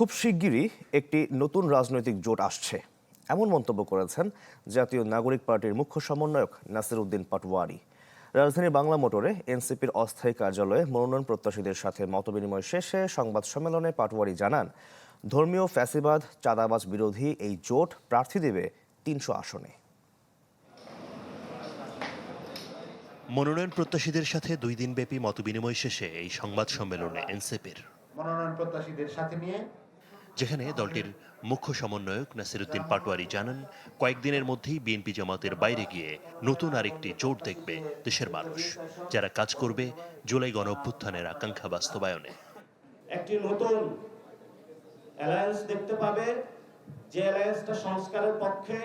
খুব শিগগিরই একটি নতুন রাজনৈতিক জোট আসছে। এমন মন্তব্য করেছেন জাতীয় নাগরিক পার্টির মুখ্য সমন্বয়ক নাসির উদ্দিন পাটওয়ারি রাজধানীর বাংলা মোটরে এনসিপির অস্থায়ী কার্যালয়ে মনোনয়ন প্রত্যাশীদের সাথে মতবিনিময় শেষে সংবাদ সম্মেলনে পাটওয়ারি জানান ধর্মীয় ফ্যাসিবাদ চাঁদাবাজ বিরোধী এই জোট প্রার্থী দেবে তিনশো আসনে। মনোনয়ন প্রত্যাশীদের সাথে দুই দিনব্যাপী মতবিনিময় শেষে এই সংবাদ সম্মেলনে এনসিপির মনোনয়ন প্রত্যাশীদের সাথে নিয়ে যেখানে দলটির মুখ্য সমন্বয়ক নাসিরুদ্দিন পাটোয়ারি জানান, কয়েকদিনের মধ্যেই বিএনপি জামাতের বাইরে গিয়ে নতুন আরেকটি জোট দেখবে দেশের মানুষ, যারা কাজ করবে জুলাই গণ অভ্যুত্থানের আকাঙ্ক্ষা বাস্তবায়নে। একটি নতুন অ্যালায়েন্স দেখতে পাবে, যে অ্যালায়েন্সটা সংস্কারের পক্ষে,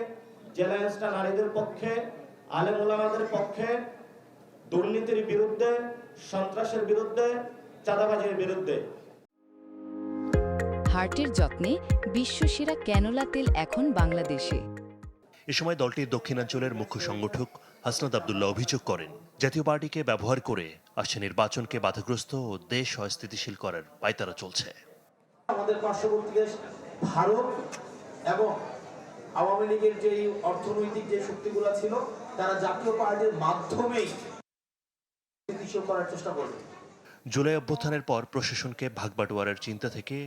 যে অ্যালায়েন্সটা নারীদের পক্ষে আলেম ওলামাদের পক্ষে, দুর্নীতির বিরুদ্ধে, সন্ত্রাসের বিরুদ্ধে, চাঁদাবাজির বিরুদ্ধে। হার্টের যত্নে বিশ্বসেরা ক্যানোলা তেল এখন বাংলাদেশে। এ সময় দলটির দক্ষিণাঞ্চলের মুখ্য সংগঠক হাসনাত আবদুল্লাহ অভিযোগ করেন জাতীয় পার্টিকে ব্যবহার করে আসছে নির্বাচনকে বাধাগ্রস্ত ও দেশ অস্থিতিশীল করার পায়তারা চলছে। আমাদের পার্শ্ববর্তী দেশ ভারত এবং আওয়ামী লীগের যে অর্থনৈতিক যে শক্তিগুলো ছিল তারা জাতীয় পার্টির মাধ্যমেই করার চেষ্টা করবে। জুলাই অভ্যুত্থানের পর প্রশাসনকে ভাগবাটোয়ারার চিন্তা থেকে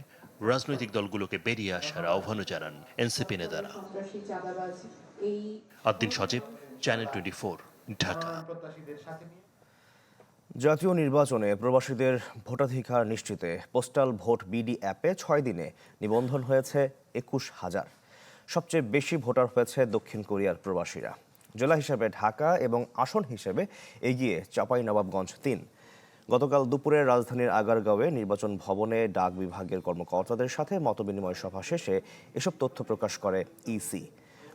রাজনৈতিক দলগুলোকে বেরিয়ে আসার আহ্বানও জানান এনসিপি নেতারা। Addin Sajib channel twenty four Dhaka. জাতীয় নির্বাচনে প্রবাসীদের ভোটাধিকার নিশ্চিতে পোস্টাল ভোট বিডি অ্যাপে ছয় দিনে নিবন্ধন হয়েছে একুশ হাজার। সবচেয়ে বেশি ভোটার হয়েছে দক্ষিণ কোরিয়ার প্রবাসীরা। জেলা হিসেবে ঢাকা এবং আসন হিসেবে এগিয়ে চাপাই নবাবগঞ্জ তিন। গতকাল দুপুরে রাজধানীর আগারগাঁওয়ে নির্বাচন ভবনে ডাক বিভাগের কর্মকর্তাদের সাথে মতবিনিময় সভা শেষে এসব তথ্য প্রকাশ করে ইসি।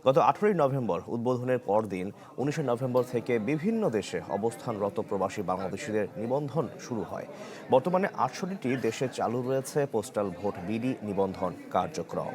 গত আঠেরোই নভেম্বর উদ্বোধনের পরদিন উনিশে নভেম্বর থেকে বিভিন্ন দেশে অবস্থানরত প্রবাসী বাংলাদেশিদের নিবন্ধন শুরু হয়। বর্তমানে আটষট্টিটি দেশে চালু রয়েছে পোস্টাল ভোট বিডি নিবন্ধন কার্যক্রম।